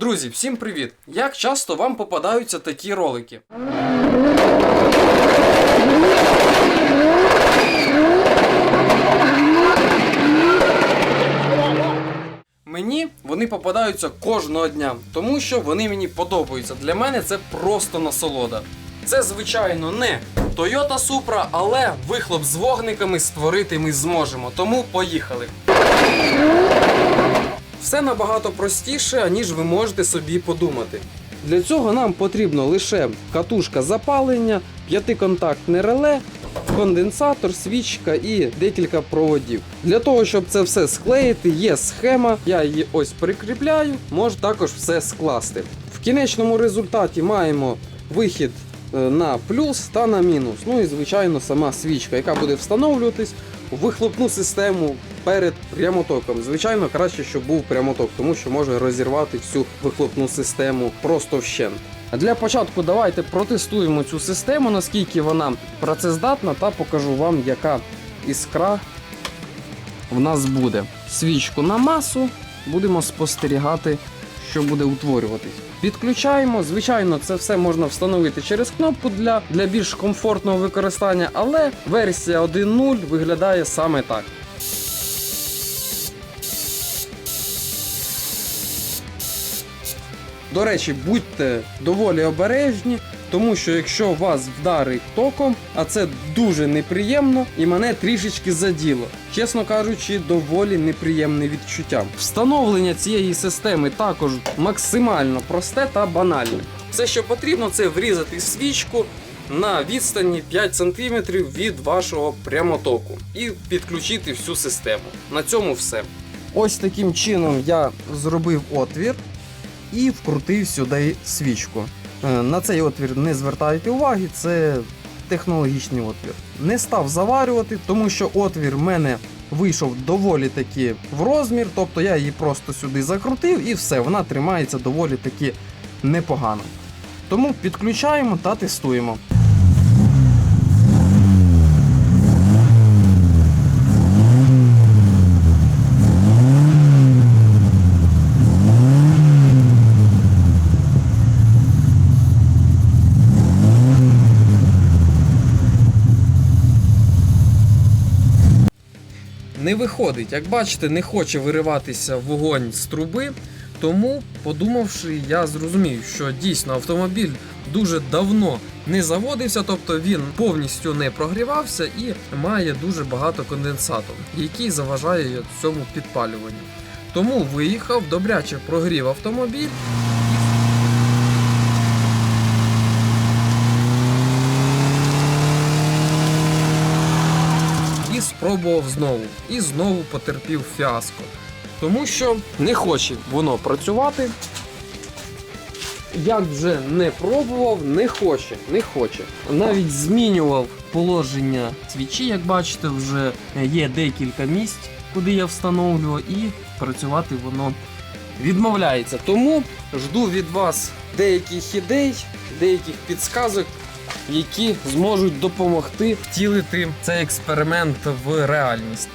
Друзі, всім привіт! Як часто вам попадаються такі ролики? Мені вони попадаються кожного дня, тому що вони мені подобаються. Для мене це просто насолода. Це, звичайно, не Toyota Supra, але вихлоп з вогниками створити ми зможемо. Тому поїхали. Все набагато простіше, ніж ви можете собі подумати. Для цього нам потрібно лише катушка запалення, п'ятиконтактне реле, конденсатор, свічка і декілька проводів. Для того, щоб це все склеїти, є схема. Я її ось прикріпляю, можу також все скласти. В кінечному результаті маємо вихід е, на плюс та на мінус. Ну і звичайно сама свічка, яка буде встановлюватись вихлопну систему перед прямотоком. Звичайно, краще, щоб був прямоток, тому що може розірвати всю вихлопну систему просто вщент. Для початку давайте протестуємо цю систему, наскільки вона працездатна, та покажу вам, яка іскра в нас буде. Свічку на масу будемо спостерігати, що буде утворюватись. Підключаємо. Звичайно, це все можна встановити через кнопку для, для більш комфортного використання, але версія 1.0 виглядає саме так. До речі, будьте доволі обережні, тому що якщо вас вдарить током, а це дуже неприємно і мене трішечки заділо. Чесно кажучи, доволі неприємне відчуття. Встановлення цієї системи також максимально просте та банальне. Все, що потрібно, це врізати свічку на відстані 5 см від вашого прямотоку і підключити всю систему. На цьому все. Ось таким чином я зробив отвір і вкрутив сюди свічку. Е, На цей отвір не звертайте уваги, це технологічний отвір. Не став заварювати, тому що отвір в мене вийшов доволі таки в розмір, тобто я її просто сюди закрутив і все, вона тримається доволі таки непогано. Тому підключаємо та тестуємо. Не виходить. Як бачите, не хоче вириватися вогонь з труби. Тому, подумавши, я зрозумів, що дійсно автомобіль дуже давно не заводився, тобто він повністю не прогрівався і має дуже багато конденсату, який заважає цьому підпалюванню. Тому виїхав, добряче прогрів автомобіль. І спробував знову. І знову потерпів фіаско. Тому що не хоче воно працювати. Як вже не пробував, не хоче, не хоче. Навіть змінював положення свічі, як бачите, вже є декілька місць, куди я встановлював, і працювати воно відмовляється. Тому жду від вас деяких ідей, деяких підсказок, які зможуть допомогти втілити цей експеримент в реальність.